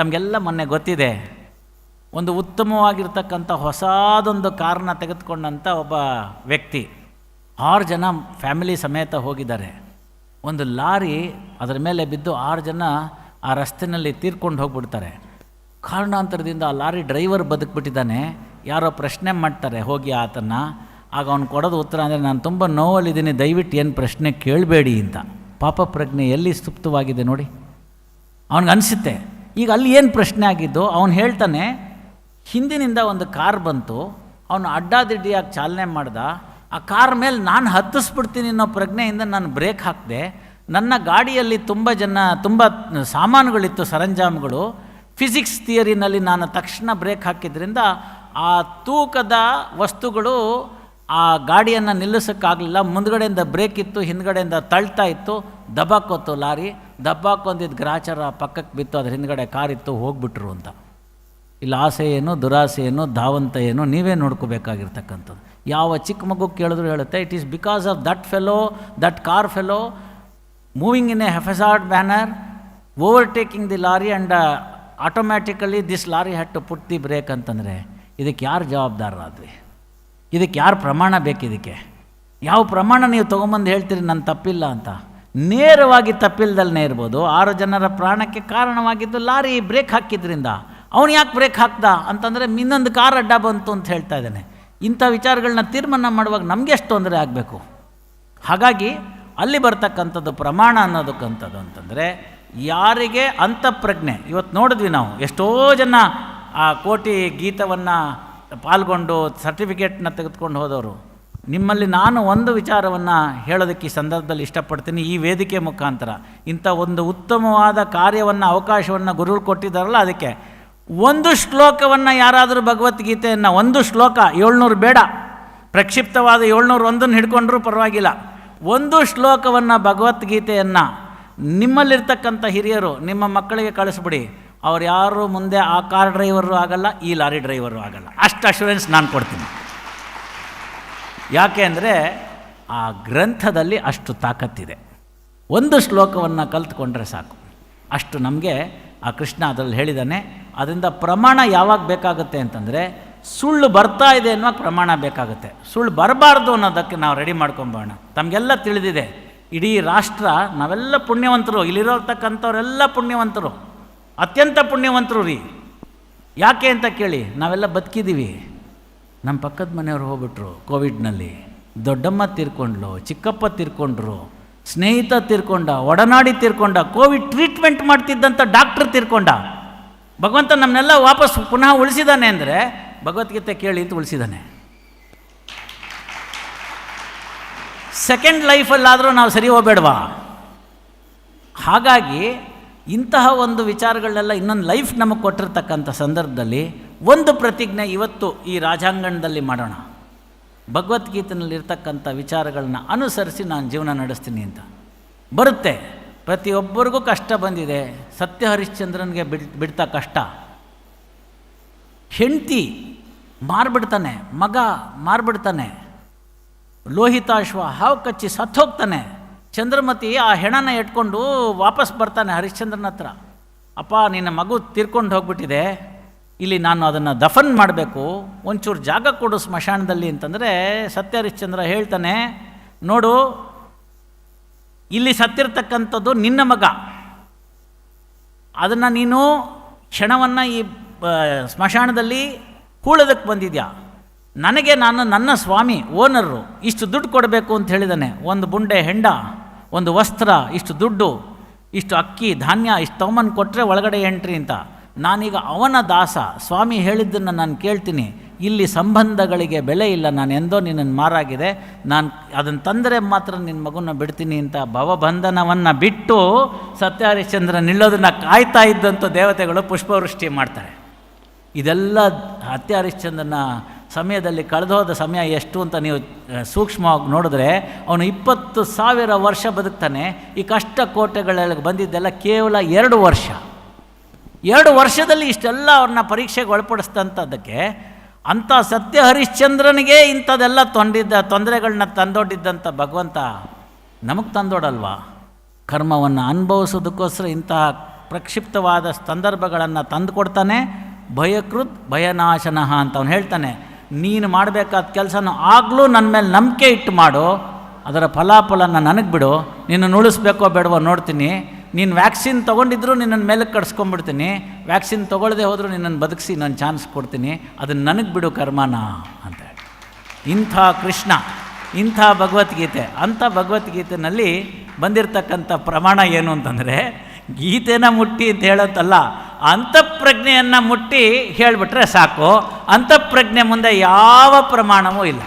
ತಮಗೆಲ್ಲ ಮೊನ್ನೆ ಗೊತ್ತಿದೆ. ಒಂದು ಉತ್ತಮವಾಗಿರ್ತಕ್ಕಂಥ ಹೊಸದೊಂದು ಕಾರನ್ನ ತೆಗೆದುಕೊಂಡಂಥ ಒಬ್ಬ ವ್ಯಕ್ತಿ. ಆರು ಜನ ಫ್ಯಾಮಿಲಿ ಸಮೇತ ಹೋಗಿದ್ದಾರೆ. ಒಂದು ಲಾರಿ ಅದರ ಮೇಲೆ ಬಿದ್ದು ಆರು ಜನ ಆ ರಸ್ತೆಯಲ್ಲಿ ತೀರ್ಕೊಂಡು ಹೋಗ್ಬಿಡ್ತಾರೆ. ಕಾರಣಾಂತರದಿಂದ ಆ ಲಾರಿ ಡ್ರೈವರ್ ಬದುಕ್ಬಿಟ್ಟಿದ್ದಾನೆ. ಯಾರೋ ಪ್ರಶ್ನೆ ಮಾಡ್ತಾರೆ ಹೋಗಿ ಆತನ ಆಗ ಅವ್ನು ಕೊಡೋದು ಉತ್ತರ ಅಂದರೆ, ನಾನು ತುಂಬ ನೋವಲ್ಲಿದ್ದೀನಿ, ದಯವಿಟ್ಟು ಏನು ಪ್ರಶ್ನೆ ಕೇಳಬೇಡಿ ಅಂತ. ಪಾಪ ಪ್ರಜ್ಞೆ ಎಲ್ಲಿ ಸುಪ್ತವಾಗಿದೆ ನೋಡಿ. ಅವನಿಗೆ ಅನಿಸುತ್ತೆ ಈಗ ಅಲ್ಲಿ ಏನು ಪ್ರಶ್ನೆ ಆಗಿದ್ದು, ಅವನು ಹೇಳ್ತಾನೆ, ಹಿಂದಿನಿಂದ ಒಂದು ಕಾರ್ ಬಂತು, ಅವನು ಅಡ್ಡಾದಿಡ್ಡಿಯಾಗಿ ಚಾಲನೆ ಮಾಡ್ದ, ಆ ಕಾರ್ ಮೇಲೆ ನಾನು ಹತ್ತಿಸ್ಬಿಡ್ತೀನಿ ಅನ್ನೋ ಪ್ರಜ್ಞೆಯಿಂದ ನಾನು ಬ್ರೇಕ್ ಹಾಕಿದೆ, ನನ್ನ ಗಾಡಿಯಲ್ಲಿ ತುಂಬ ಜನ, ತುಂಬ ಸಾಮಾನುಗಳಿತ್ತು, ಸರಂಜಾಮುಗಳು, ಫಿಸಿಕ್ಸ್ ಥಿಯರಿನಲ್ಲಿ ನಾನು ತಕ್ಷಣ ಬ್ರೇಕ್ ಹಾಕಿದ್ರಿಂದ ಆ ತೂಕದ ವಸ್ತುಗಳು ಆ ಗಾಡಿಯನ್ನು ನಿಲ್ಲಿಸೋಕ್ಕಾಗಲಿಲ್ಲ, ಮುಂದ್ಗಡೆಯಿಂದ ಬ್ರೇಕ್ ಇತ್ತು, ಹಿಂದ್ಗಡೆಯಿಂದ ತಳ್ತಾ ಇತ್ತು, ದಬಾಕೋತು ಲಾರಿ. ದಬ್ಬಾಕೊಂದಿದ್ದು ಗ್ರಾಚಾರ ಪಕ್ಕಕ್ಕೆ ಬಿತ್ತು, ಅದ್ರ ಹಿಂದ್ಗಡೆ ಕಾರಿತ್ತು ಹೋಗ್ಬಿಟ್ರು ಅಂತ. ಇಲ್ಲಿ, ಆಸೆ ಏನು, ದುರಾಸೆ ಏನು, ಧಾವಂತ ಏನು, ನೀವೇ ನೋಡ್ಕೋಬೇಕಾಗಿರ್ತಕ್ಕಂಥದ್ದು. ಯಾವ ಚಿಕ್ಕ ಮಗು ಕೇಳಿದ್ರು ಹೇಳುತ್ತೆ it is because of that fellow that car fellow moving in a haphazard manner overtaking the lorry and automatically this lorry had to put the brake ಅಂತಂದರೆ, ಇದಕ್ಕೆ ಯಾರು ಜವಾಬ್ದಾರರಾದ್ವಿ ಇದಕ್ಕೆ ಯಾರು ಪ್ರಮಾಣ ಬೇಕಿದಕ್ಕೆ? ಯಾವ ಪ್ರಮಾಣ ನೀವು ತೊಗೊಂಬಂದು ಹೇಳ್ತೀರಿ ನನ್ನ ತಪ್ಪಿಲ್ಲ ಅಂತ? ನೇರವಾಗಿ ತಪ್ಪಿಲ್ದಲ್ಲೇ ಇರ್ಬೋದು. ಆರು ಜನರ ಪ್ರಾಣಕ್ಕೆ ಕಾರಣವಾಗಿದ್ದು ಲಾರಿ ಬ್ರೇಕ್ ಹಾಕಿದ್ರಿಂದ. ಅವನು ಯಾಕೆ ಬ್ರೇಕ್ ಹಾಕ್ದ? ಅಂತಂದರೆ ಇನ್ನೊಂದು ಕಾರ್ ಅಡ್ಡ ಬಂತು ಅಂತ ಹೇಳ್ತಾ ಇದ್ದಾನೆ. ಇಂಥ ವಿಚಾರಗಳನ್ನ ತೀರ್ಮಾನ ಮಾಡುವಾಗ ನಮಗೆ ಎಷ್ಟು ತೊಂದರೆ ಆಗಬೇಕು? ಹಾಗಾಗಿ ಅಲ್ಲಿ ಬರ್ತಕ್ಕಂಥದ್ದು ಪ್ರಮಾಣ ಅನ್ನೋದಕ್ಕಂಥದ್ದು ಅಂತಂದರೆ ಯಾರಿಗೆ ಅಂತಃಪ್ರಜ್ಞೆ ಇವತ್ತು ನೋಡಿದ್ವಿ ನಾವು, ಎಷ್ಟೋ ಜನ ಆ ಕೋಟಿ ಗೀತವನ್ನು ಪಾಲ್ಗೊಂಡು ಸರ್ಟಿಫಿಕೇಟ್ನ ತೆಗೆದುಕೊಂಡು ಹೋದವರು. ನಿಮ್ಮಲ್ಲಿ ನಾನು ಒಂದು ವಿಚಾರವನ್ನು ಹೇಳೋದಕ್ಕೆ ಈ ಸಂದರ್ಭದಲ್ಲಿ ಇಷ್ಟಪಡ್ತೀನಿ. ಈ ವೇದಿಕೆ ಮುಖಾಂತರ ಇಂಥ ಒಂದು ಉತ್ತಮವಾದ ಕಾರ್ಯವನ್ನು, ಅವಕಾಶವನ್ನು ಗುರುಗಳು ಕೊಟ್ಟಿದ್ದಾರಲ್ಲ ಅದಕ್ಕೆ ಒಂದು ಶ್ಲೋಕವನ್ನು ಯಾರಾದರೂ ಭಗವದ್ಗೀತೆಯನ್ನು, ಒಂದು ಶ್ಲೋಕ ಏಳ್ನೂರು ಬೇಡ. ಪ್ರಕ್ಷಿಪ್ತವಾದ ಏಳ್ನೂರು ಒಂದನ್ನು ಹಿಡ್ಕೊಂಡ್ರೂ ಪರವಾಗಿಲ್ಲ. ಒಂದು ಶ್ಲೋಕವನ್ನು, ಭಗವದ್ಗೀತೆಯನ್ನು ನಿಮ್ಮಲ್ಲಿರ್ತಕ್ಕಂಥ ಹಿರಿಯರು, ನಿಮ್ಮ ಮಕ್ಕಳಿಗೆ ಕಳಿಸ್ಬಿಡಿ. ಅವ್ರು ಯಾರು ಮುಂದೆ ಆ ಕಾರ್ ಡ್ರೈವರು ಆಗಲ್ಲ, ಈ ಲಾರಿ ಡ್ರೈವರು ಆಗಲ್ಲ. ಅಷ್ಟು ಅಶ್ಯೂರೆನ್ಸ್ ನಾನು ಕೊಡ್ತೀನಿ. ಯಾಕೆ ಅಂದರೆ ಆ ಗ್ರಂಥದಲ್ಲಿ ಅಷ್ಟು ತಾಕತ್ತಿದೆ. ಒಂದು ಶ್ಲೋಕವನ್ನು ಕಲ್ತ್ಕೊಂಡ್ರೆ ಸಾಕು. ಅಷ್ಟು ನಮಗೆ ಆ ಕೃಷ್ಣ ಅದರಲ್ಲಿ ಹೇಳಿದ್ದಾನೆ ಅದರಿಂದ ಪ್ರಮಾಣ ಯಾವಾಗ ಬೇಕಾಗುತ್ತೆ ಅಂತಂದರೆ, ಸುಳ್ಳು ಬರ್ತಾ ಇದೆ ಅನ್ನೋ ಪ್ರಮಾಣ ಬೇಕಾಗುತ್ತೆ. ಸುಳ್ಳು ಬರಬಾರ್ದು ಅನ್ನೋದಕ್ಕೆ ನಾವು ರೆಡಿ ಮಾಡ್ಕೊಂಬೋಣ ತಮಗೆಲ್ಲ ತಿಳಿದಿದೆ, ಇಡೀ ರಾಷ್ಟ್ರ ನಾವೆಲ್ಲ ಪುಣ್ಯವಂತರು, ಇಲ್ಲಿರೋತಕ್ಕಂಥವರೆಲ್ಲ ಪುಣ್ಯವಂತರು. ಅತ್ಯಂತ ಪುಣ್ಯವಂತರು ರೀ. ಯಾಕೆ ಅಂತ ಕೇಳಿ, ನಾವೆಲ್ಲ ಬದುಕಿದ್ದೀವಿ. ನಮ್ಮ ಪಕ್ಕದ ಮನೆಯವ್ರು ಹೋಗ್ಬಿಟ್ರು ಕೋವಿಡ್ನಲ್ಲಿ. ದೊಡ್ಡಮ್ಮ ತೀರ್ಕೊಂಡ್ಲು, ಚಿಕ್ಕಪ್ಪ ತೀರ್ಕೊಂಡ್ರು, ಸ್ನೇಹಿತ ತೀರ್ಕೊಂಡ, ಒಡನಾಡಿ ತೀರ್ಕೊಂಡ, ಕೋವಿಡ್ ಟ್ರೀಟ್ಮೆಂಟ್ ಮಾಡ್ತಿದ್ದಂಥ ಡಾಕ್ಟ್ರ್ ತೀರ್ಕೊಂಡ. ಭಗವಂತ ನಮ್ಮನ್ನೆಲ್ಲ ವಾಪಸ್ ಪುನಃ ಉಳಿಸಿದಾನೆ ಅಂದರೆ ಭಗವದ್ಗೀತೆ ಕೇಳಿ ಅಂತ ಉಳಿಸಿದ್ದಾನೆ ಸೆಕೆಂಡ್ ಲೈಫಲ್ಲಾದರೂ ನಾವು ಸರಿ ಹೋಗಬೇಡವಾ? ಹಾಗಾಗಿ ಇಂತಹ ಒಂದು ವಿಚಾರಗಳನ್ನೆಲ್ಲ ಇನ್ನೊಂದು ಲೈಫ್ ನಮಗೆ ಕೊಟ್ಟಿರ್ತಕ್ಕಂಥ ಸಂದರ್ಭದಲ್ಲಿ ಒಂದು ಪ್ರತಿಜ್ಞೆ ಇವತ್ತು ಈ ರಾಜಾಂಗಣದಲ್ಲಿ ಮಾಡೋಣ. ಭಗವದ್ಗೀತೆಯಲ್ಲಿರ್ತಕ್ಕಂಥ ವಿಚಾರಗಳನ್ನ ಅನುಸರಿಸಿ ನಾನು ಜೀವನ ನಡೆಸ್ತೀನಿ ಅಂತ. ಬರುತ್ತೆ. ಪ್ರತಿಯೊಬ್ಬರಿಗೂ ಕಷ್ಟ ಬಂದಿದೆ. ಸತ್ಯ ಹರಿಶ್ಚಂದ್ರನಿಗೆ ಬಿಡ್, ಬಿಡ್ತಾ ಕಷ್ಟ. ಹೆಂಡತಿ ಮಾರ್ಬಿಡ್ತಾನೆ, ಮಗ ಮಾರ್ಬಿಡ್ತಾನೆ. ಲೋಹಿತಾಶ್ವ ಹಾವು ಕಚ್ಚಿ ಸತ್ತೋಗ್ತಾನೆ ಚಂದ್ರಮತಿ ಆ ಹೆಣನ ಇಟ್ಕೊಂಡು ವಾಪಸ್ ಬರ್ತಾನೆ ಹರಿಶ್ಚಂದ್ರನ ಹತ್ರ. ಅಪ್ಪ, ನಿನ್ನ ಮಗು ತೀರ್ಕೊಂಡು ಹೋಗ್ಬಿಟ್ಟಿದೆ. ಇಲ್ಲಿ ನಾನು ಅದನ್ನು ದಫನ್ ಮಾಡಬೇಕು. ಒಂಚೂರು ಜಾಗ ಕೊಡು ಸ್ಮಶಾನದಲ್ಲಿ ಅಂತಂದರೆ ಸತ್ಯ ಹರಿಶ್ಚಂದ್ರ ಹೇಳ್ತಾನೆ, ನೋಡು, ಇಲ್ಲಿ ಸತ್ತಿರ್ತಕ್ಕಂಥದ್ದು ನಿನ್ನ ಮಗ. ಅದನ್ನು ನೀನು ಕ್ಷಣವನ್ನು ಈ ಸ್ಮಶಾನದಲ್ಲಿ ಹೂಳೋದಕ್ಕೆ ಬಂದಿದ್ಯಾ? ನನಗೆ ನಾನು ನನ್ನ ಸ್ವಾಮಿ ಓನರು ಇಷ್ಟು ದುಡ್ಡು ಕೊಡಬೇಕು ಅಂತ ಹೇಳಿದ್ದಾನೆ ಒಂದು ಬುಂಡೆ ಹೆಂಡ, ಒಂದು ವಸ್ತ್ರ, ಇಷ್ಟು ದುಡ್ಡು, ಇಷ್ಟು ಅಕ್ಕಿ, ಧಾನ್ಯ, ಇಷ್ಟು ತೊಗೊಂಬಂದು ಕೊಟ್ಟರೆ ಒಳಗಡೆ ಎಂಟ್ರಿ ಅಂತ. ನಾನೀಗ ಅವನ ದಾಸ. ಸ್ವಾಮಿ ಹೇಳಿದ್ದನ್ನು ನಾನು ಕೇಳ್ತೀನಿ. ಇಲ್ಲಿ ಸಂಬಂಧಗಳಿಗೆ ಬೆಲೆ ಇಲ್ಲ. ನಾನು ಎಂದೋ ನಿನ್ನನ್ನು ಮಾರಾಗಿದೆ. ನಾನು ಅದನ್ನು ತಂದರೆ ಮಾತ್ರ ನಿನ್ನ ಮಗುನ ಬಿಡ್ತೀನಿ ಅಂತ ಭವಬಂಧನವನ್ನು ಬಿಟ್ಟು ಸತ್ಯ ಹರಿಶ್ಚಂದ್ರ ನಿಲ್ಲೋದನ್ನು ಕಾಯ್ತಾ ಇದ್ದಂಥ ದೇವತೆಗಳು ಪುಷ್ಪವೃಷ್ಟಿ ಮಾಡ್ತಾರೆ. ಇದೆಲ್ಲ ಹತ್ಯ ಹರಿಶ್ಚಂದ್ರನ ಸಮಯದಲ್ಲಿ ಕಳೆದೋದ ಸಮಯ ಎಷ್ಟು ಅಂತ ನೀವು ಸೂಕ್ಷ್ಮವಾಗಿ ನೋಡಿದ್ರೆ ಅವನು ಇಪ್ಪತ್ತು ಸಾವಿರ ವರ್ಷ ಬದುಕ್ತಾನೆ. ಈ ಕಷ್ಟ ಕೋಟೆಗಳಲ್ಲಿ ಬಂದಿದ್ದೆಲ್ಲ ಕೇವಲ ಎರಡು ವರ್ಷ. ಎರಡು ವರ್ಷದಲ್ಲಿ ಇಷ್ಟೆಲ್ಲ ಅವ್ರನ್ನ ಪರೀಕ್ಷೆಗೆ ಒಳಪಡಿಸ್ತಂಥದ್ದಕ್ಕೆ ಅಂಥ ಸತ್ಯ ಹರಿಶ್ಚಂದ್ರನಿಗೆ ಇಂಥದೆಲ್ಲ ತೊಂದಿದ್ದ ತೊಂದರೆಗಳನ್ನ ತಂದೊಡ್ಡಿದ್ದಂಥ ಭಗವಂತ ನಮಗೆ ತಂದೊಡಲ್ವಾ? ಕರ್ಮವನ್ನು ಅನುಭವಿಸೋದಕ್ಕೋಸ್ಕರ ಇಂತಹ ಪ್ರಕ್ಷಿಪ್ತವಾದ ಸಂದರ್ಭಗಳನ್ನು ತಂದುಕೊಡ್ತಾನೆ. ಭಯಕೃತ್ ಭಯನಾಶನಃ ಅಂತ ಅವನು ಹೇಳ್ತಾನೆ. ನೀನು ಮಾಡಬೇಕಾದ ಕೆಲಸನ ಆಗಲೂ ನನ್ನ ಮೇಲೆ ನಂಬಿಕೆ ಇಟ್ಟು ಮಾಡು. ಅದರ ಫಲಾಫಲನ ನನಗೆ ಬಿಡು. ನಿನ್ನನ್ನು ಉಳಿಸ್ಬೇಕೋ ಬೇಡವೋ ನೋಡ್ತೀನಿ. ನೀನು ವ್ಯಾಕ್ಸಿನ್ ತೊಗೊಂಡಿದ್ರು ನಿನ್ನನ್ನು ಮೇಲಕ್ಕೆ ಕಟ್ಸ್ಕೊಂಡ್ಬಿಡ್ತೀನಿ ವ್ಯಾಕ್ಸಿನ್ ತೊಗೊಳ್ಳದೆ ಹೋದರೂ ನಿನ್ನನ್ನು ಬದುಕಿಸಿ ನಾನು ಚಾನ್ಸ್ ಕೊಡ್ತೀನಿ. ಅದನ್ನು ನನಗೆ ಬಿಡು ಕರ್ಮನ ಅಂತ ಹೇಳಿ. ಇಂಥ ಕೃಷ್ಣ, ಇಂಥ ಭಗವದ್ಗೀತೆ, ಅಂಥ ಭಗವದ್ಗೀತೆನಲ್ಲಿ ಬಂದಿರತಕ್ಕಂಥ ಪ್ರಮಾಣ ಏನು ಅಂತಂದರೆ, ಗೀತೆನ ಮುಟ್ಟಿ ಅಂತ ಹೇಳೋಂತಲ್ಲ ಅಂತಃಪ್ರಜ್ಞೆಯನ್ನು ಮುಟ್ಟಿ ಹೇಳಿಬಿಟ್ರೆ ಸಾಕು, ಅಂತಃಪ್ರಜ್ಞೆ ಮುಂದೆ ಯಾವ ಪ್ರಮಾಣವೂ ಇಲ್ಲ.